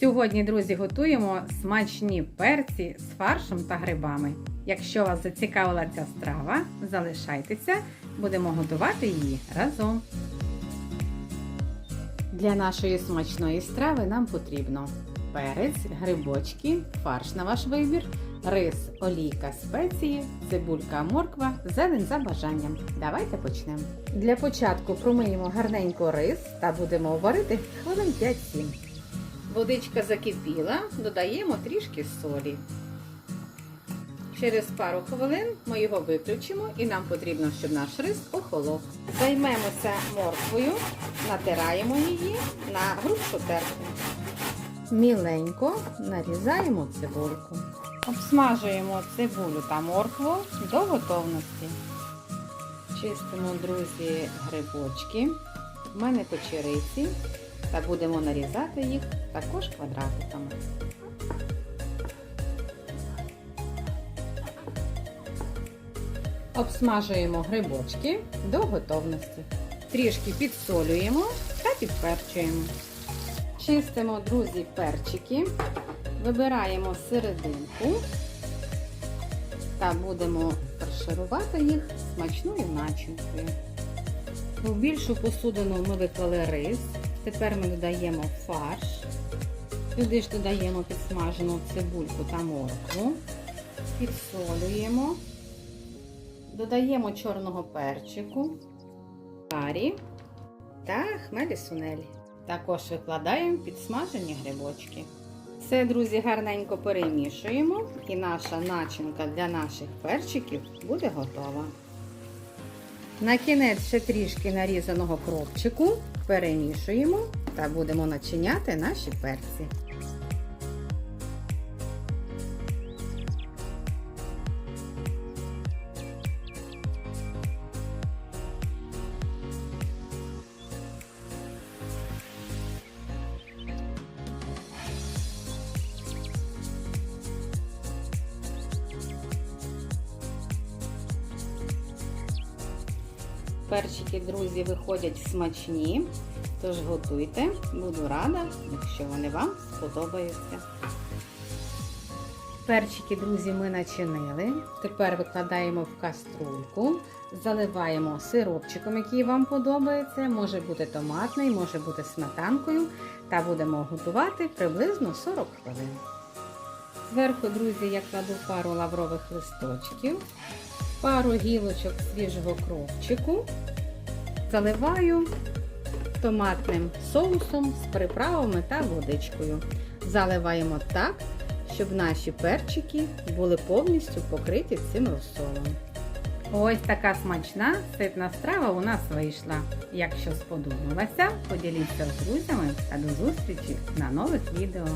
Сьогодні, друзі, готуємо смачні перці з фаршем та грибами. Якщо вас зацікавила ця страва, залишайтеся, будемо готувати її разом. Для нашої смачної страви нам потрібно перець, грибочки, фарш на ваш вибір, рис, олійка, спеції, цибулька, морква, зелень за бажанням. Давайте почнемо. Для початку промиємо гарненько рис та будемо варити хвилин 5-7. Водичка закипіла, додаємо трішки солі. Через пару хвилин ми його виключимо і нам потрібно, щоб наш рис охолов. Займемося морквою, натираємо її на грубшу терку. Міленько нарізаємо цибульку. Обсмажуємо цибулю та моркву до готовності. Чистимо, друзі, грибочки. У мене печериці. Та будемо нарізати їх також квадратиками. Обсмажуємо грибочки до готовності. Трішки підсолюємо та підперчуємо. Чистимо, друзі, перчики, вибираємо серединку та будемо фарширувати їх смачною начинкою. У більшу посудину ми виклали рис. Тепер ми додаємо фарш. Сюди ж додаємо підсмажену цибульку та моркву, підсолюємо, додаємо чорного перчику, карі та хмелі сунелі. Також викладаємо підсмажені грибочки. Все, друзі, гарненько перемішуємо і наша начинка для наших перчиків буде готова. На кінець ще трішки нарізаного кропчику перемішуємо та будемо начиняти наші перці. Перчики, друзі, виходять смачні, тож готуйте. Буду рада, якщо вони вам сподобаються. Перчики, друзі, ми начинили. Тепер викладаємо в каструльку, заливаємо сиропчиком, який вам подобається. Може бути томатний, може бути сметанкою. Та будемо готувати приблизно 40 хвилин. Зверху, друзі, я кладу пару лаврових листочків пару гілочок свіжого кропчику, заливаю томатним соусом з приправами та водичкою. Заливаємо так, щоб наші перчики були повністю покриті цим розсолом. Ось така смачна ситна страва у нас вийшла. Якщо сподобалася, поділіться з друзями та до зустрічі на нових відео.